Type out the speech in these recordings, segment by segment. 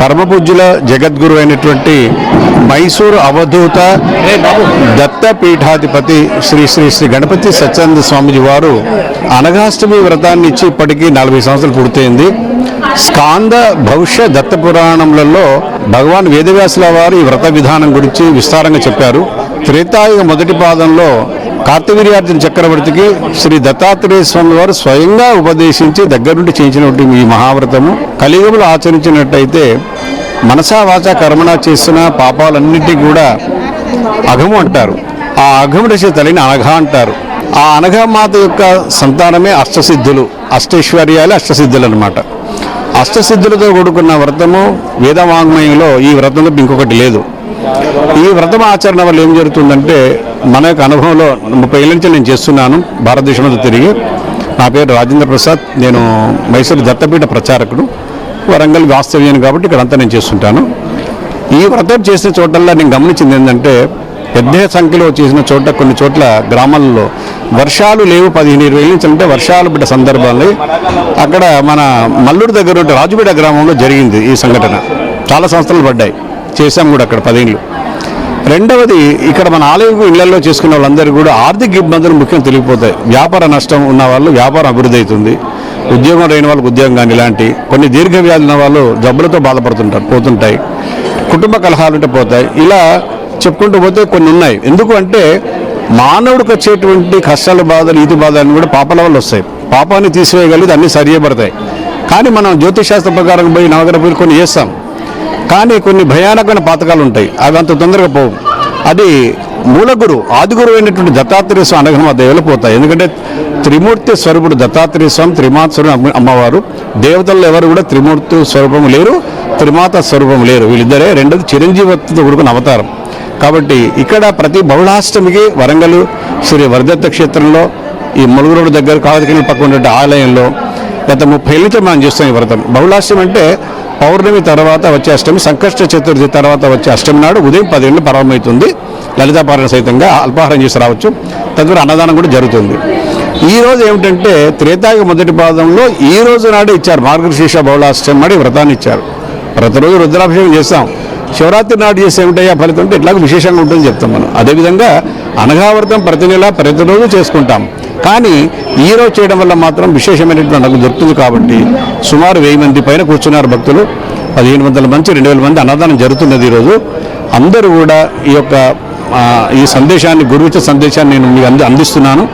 పరమపూజ్యుల జగద్గురు అయినటువంటి మైసూరు అవధూత దత్తపీఠాధిపతి శ్రీ శ్రీ శ్రీ గణపతి సత్యానంద స్వామిజీ వారు అనఘాష్టమి వ్రతాన్ని ఇచ్చి ఇప్పటికీ నలభై సంవత్సరాలు పూర్తయింది. స్కాంద భవిష్య దత్త పురాణములలో భగవాన్ వేదవ్యాసుల వారు ఈ వ్రత విధానం గురించి విస్తారంగా చెప్పారు. త్రేతాయుగ మొదటి పాదంలో కార్తవీర్యార్జున చక్రవర్తికి శ్రీ దత్తాత్రేయ స్వామి వారు స్వయంగా ఉపదేశించి దగ్గరుండి చేయించినటువంటి ఈ మహావ్రతము. కలియుగములు ఆచరించినట్టయితే మనసా వాచ కర్మణ చేసిన పాపాలన్నింటినీ కూడా అఘము అంటారు. ఆ అఘము దశ తల్లిని అనఘ అంటారు. ఆ అనఘమాత యొక్క సంతానమే అష్టసిద్ధులు. అష్టైశ్వర్యాలు అష్టసిద్ధులు అనమాట అష్టసిద్ధులతో కూడుకున్న వ్రతము వేదవాంగ్మయంలో ఈ వ్రతంలో ఇంకొకటి లేదు. ఈ వ్రతం ఆచరణ వల్ల ఏం జరుగుతుందంటే మన యొక్క అనుభవంలో ముప్పై ఏళ్ళ నుంచి నేను చేస్తున్నాను. భారతదేశంలో తిరిగి. నా పేరు రాజేంద్ర ప్రసాద్. నేను మైసూరు దత్తపీఠ ప్రచారకుడు. వరంగల్ వాస్తవ్యాన్ని కాబట్టి ఇక్కడంతా నేను చేస్తుంటాను. ఈ వ్రతం చేసిన చోటల్లా నేను గమనించింది ఏంటంటే పెద్ద సంఖ్యలో చేసిన చోట కొన్ని చోట్ల గ్రామాల్లో వర్షాలు లేవు పదిహేను ఇరవై ఏళ్ళ నుంచి అంటే వర్షాలు పడ్డ సందర్భాల్లో అక్కడ మన మల్లూరు దగ్గర ఉంటే రాజుపేట గ్రామంలో జరిగింది ఈ సంఘటన. చాలా సంస్థలు పడ్డాయి. చేశాం కూడా అక్కడ పదిహేనులు రెండవది ఇక్కడ మన ఆలయం ఇళ్ళలో చేసుకున్న వాళ్ళందరూ కూడా ఆర్థిక ఇబ్బందులు ముఖ్యం తెలిగిపోతాయి. వ్యాపార నష్టం ఉన్న వాళ్ళు వ్యాపారం అభివృద్ధి అవుతుంది. ఉద్యోగం లేని వాళ్ళకి ఉద్యోగం కానీ ఇలాంటి కొన్ని దీర్ఘ వ్యాధులు ఉన్న వాళ్ళు జబ్బులతో బాధపడుతుంటారు పోతుంటాయి. కుటుంబ కలహాలు ఉంటే పోతాయి. ఇలా చెప్పుకుంటూ పోతే కొన్ని ఉన్నాయి. ఎందుకు అంటే మానవుడికి వచ్చేటువంటి కష్టాలు బాధలు ఈతి బాధలు కూడా పాపాల వల్ల వస్తాయి. పాపాన్ని తీసివేయగలిగితే అన్నీ సరియబడతాయి కానీ మనం జ్యోతిషాస్త్ర ప్రకారం పోయి నవగ్రహ పూజలు కొన్ని చేస్తాం. కానీ కొన్ని భయానకమైన పాతకాలు ఉంటాయి అవి అంత తొందరగా పోవు. అది మూలగురు ఆదిగురు అయినటువంటి దత్తాత్రేయ స్వామి అనుగ్రహం దేవులు పోతాయి ఎందుకంటే త్రిమూర్తి స్వరూపుడు దత్తాత్రేయ స్వామి త్రిమాత్స్వరుడు అమ్మవారు. దేవతల్లో ఎవరు కూడా త్రిమూర్తి స్వరూపం లేరు త్రిమాత స్వరూపం లేరు. వీళ్ళిద్దరే రెండోది చిరంజీవత్వంతో కూడుకున్న అవతారం. కాబట్టి ఇక్కడ ప్రతి బహుళాష్టమికి వరంగల్ శ్రీ వరదత్త క్షేత్రంలో ఈ ములుగురోడు దగ్గర కావతికి పక్కన ఉన్నటువంటి ఆలయంలో గత ముప్పై ఏళ్ళతో మనం చేస్తాం ఈ వ్రతం. బహుళాష్టమి అంటే పౌర్ణమి తర్వాత వచ్చే అష్టమి సంకష్ట చతుర్థి తర్వాత వచ్చే అష్టమి నాడు ఉదయం పదిహేను ప్రారంభమవుతుంది. లలితాపారణ సహితంగా అల్పాహారం చేసి రావచ్చు. తద్వారా అన్నదానం కూడా జరుగుతుంది. ఈ రోజు ఏమిటంటే త్రేతాయుగ మొదటి పాదంలో ఈ రోజు నాడే ఇచ్చారు. మార్గశీర్ష బౌళాష్టమి నాడు వ్రతాన్ని ఇచ్చారు. ప్రతిరోజు రుద్రాభిషేకం చేస్తాం. శివరాత్రి నాడు చేసి ఏమిటయ్యా ఫలితం? అంటే ఇట్లాగ విశేషంగా ఉంటుందని చెప్తాం మనం. అదేవిధంగా అనఘావ్రతం ప్రతి నెల ప్రతిరోజు చేసుకుంటాం. కానీ ఈరోజు చేయడం వల్ల మాత్రం విశేషమైనటువంటి నాకు దొరుకుతుంది కాబట్టి సుమారు వెయ్యి మంది పైన కూర్చున్నారు భక్తులు. పదిహేను వందల మంది రెండు వేల మంది అన్నదానం జరుగుతున్నది ఈరోజు అందరూ కూడా ఈ యొక్క ఈ సందేశాన్ని గురువుచ సందేశాన్ని నేను మీకు అంది అందిస్తున్నాను.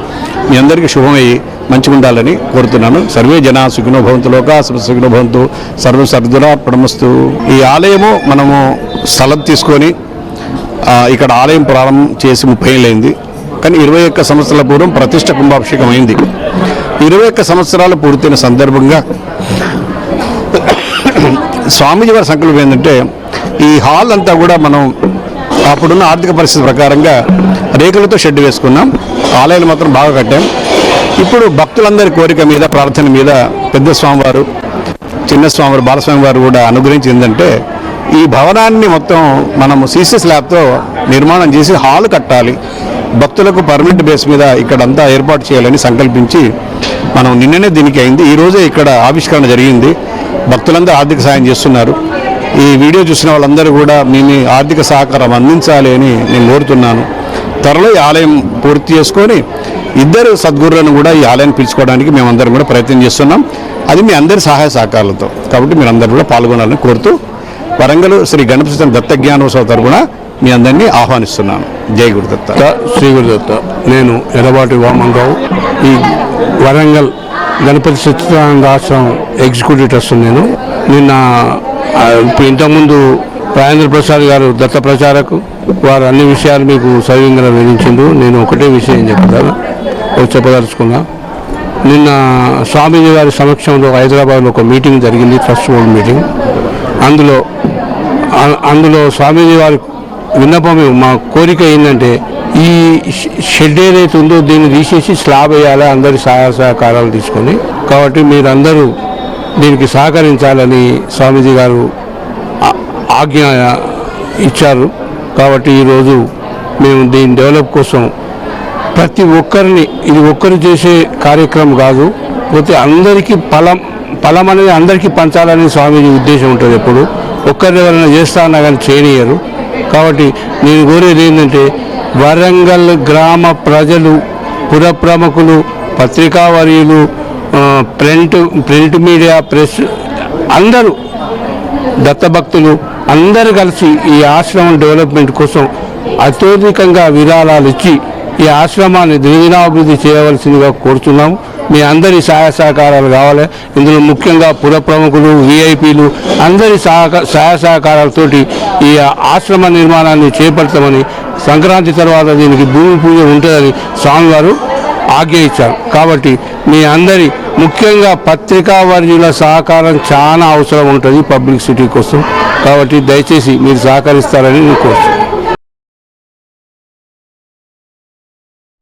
మీ అందరికీ శుభమై మంచిగా ఉండాలని కోరుతున్నాను. సర్వే జన సుఖినో భవంతు లోక సుఖినో భవంతు. సర్వ సర్దురా పడమస్తు ఈ ఆలయము మనము స్థలం తీసుకొని ఇక్కడ ఆలయం ప్రారంభం చేసి ముప్పై ఏళ్ళైంది కానీ ఇరవై ఒక్క సంవత్సరాల పూర్వం ప్రతిష్ట కుంభాభిషేకం అయింది. ఇరవై ఒక్క సంవత్సరాలు పూర్తయిన సందర్భంగా స్వామీజీ వారి సంకల్పం ఏంటంటే ఈ హాల్ అంతా కూడా మనం అప్పుడున్న ఆర్థిక పరిస్థితి ప్రకారంగా రేకులతో షెడ్ వేసుకున్నాం. ఆలయాలు మాత్రం బాగా కట్టాం. ఇప్పుడు భక్తులందరి కోరిక మీద ప్రార్థన మీద పెద్ద స్వామివారు చిన్న స్వామివారు బాలస్వామి వారు కూడా అనుగ్రహించి ఏంటంటే ఈ భవనాన్ని మొత్తం మనము సీసీ స్లాబ్తో నిర్మాణం చేసి హాల్ కట్టాలి. భక్తులకు పర్మిట్ బేస్ మీద ఇక్కడంతా ఏర్పాటు చేయాలని సంకల్పించి మనం నిన్ననే దీనికి అయింది. ఈరోజే ఇక్కడ ఆవిష్కరణ జరిగింది. భక్తులందరూ ఆర్థిక సాయం చేస్తున్నారు. ఈ వీడియో చూసిన వాళ్ళందరూ కూడా మీ మీ ఆర్థిక సహకారం అందించాలి అని నేను కోరుతున్నాను. త్వరలో ఈ ఆలయం పూర్తి చేసుకొని ఇద్దరు సద్గురులను కూడా ఈ ఆలయాన్ని పిలుచుకోవడానికి మేమందరం కూడా ప్రయత్నం చేస్తున్నాం. అది మీ అందరి సహాయ సహకారాలతో. కాబట్టి మీరు అందరూ కూడా పాల్గొనాలని కోరుతూ వరంగల్ శ్రీ గణపతి దత్త జ్ఞానోత్సవ తరపున మీ అందరినీ ఆహ్వానిస్తున్నాను. జై గురుదత్త. శ్రీ గురుదత్త. నేను ఎర్రబాటి వామన్రావు. ఈ వరంగల్ గణపతి సత్యనారాయణ ఆశ్రమం ఎగ్జిక్యూటివ్ ట్రస్ట్ నేను. నిన్న ఇప్పుడు ఇంతకుముందు రాజేంద్ర ప్రసాద్ గారు దత్త ప్రచారకు వారు అన్ని విషయాలు మీకు సవ్యంగా విధించిండు నేను ఒకటే విషయం చెప్తాను చెప్పదలుచుకున్నా. నిన్న స్వామీజీ గారి సమక్షంలో హైదరాబాద్లో ఒక మీటింగ్ జరిగింది ట్రస్ట్ బోర్డు మీటింగ్. అందులో అందులో స్వామీజీ వారి విన్నపం మా కోరిక ఏంటంటే ఈ షెడ్ ఏదైతే ఉందో దీన్ని తీసేసి స్లాబ్ వేయాలి అందరి సహాయ సహకారాలు తీసుకొని. కాబట్టి మీరందరూ దీనికి సహకరించాలని స్వామీజీ గారు ఆజ్ఞ ఇచ్చారు. కాబట్టి ఈరోజు మేము దీని డెవలప్ కోసం ప్రతి ఒక్కరిని ఇది ఒక్కరు చేసే కార్యక్రమం కాదు పోతే అందరికీ ఫలం ఫలం అనేది అందరికీ పంచాలని స్వామీజీ ఉద్దేశం ఉంటుంది ఎప్పుడు. ఒక్కరు ఎవరైనా చేస్తా అన్నా కానీ చేయనియరు కాబట్టి నేను కోరేది ఏంటంటే వరంగల్ గ్రామ ప్రజలు పురప్రముఖులు పత్రికావర్యులు ఆ, ప్రింట్ ప్రింట్ మీడియా ప్రెస్ అందరూ దత్తభక్తులు అందరూ కలిసి ఈ ఆశ్రమం డెవలప్మెంట్ కోసం అత్యధికంగా విరాళాలు ఇచ్చి ఈ ఆశ్రమాన్ని దినదినాభివృద్ధి చేయవలసిందిగా కోరుతున్నాము మీ అందరి సహాయ సహకారాలు కావాలి. ఇందులో ముఖ్యంగా పుర ప్రముఖులు విఐపీలు అందరి సహక సహాయ సహకారాలతోటి ఈ ఆశ్రమ నిర్మాణాన్ని చేపడతామని సంక్రాంతి తర్వాత దీనికి భూమి పూజ ఉంటుందని స్వామివారు ఆజ్ఞ ఇచ్చారు. కాబట్టి మీ అందరి ముఖ్యంగా పత్రికా వర్యుల సహకారం చాలా అవసరం ఉంటుంది పబ్లిసిటీ కోసం. కాబట్టి దయచేసి మీరు సహకరిస్తారని నేను కోరుతున్నాను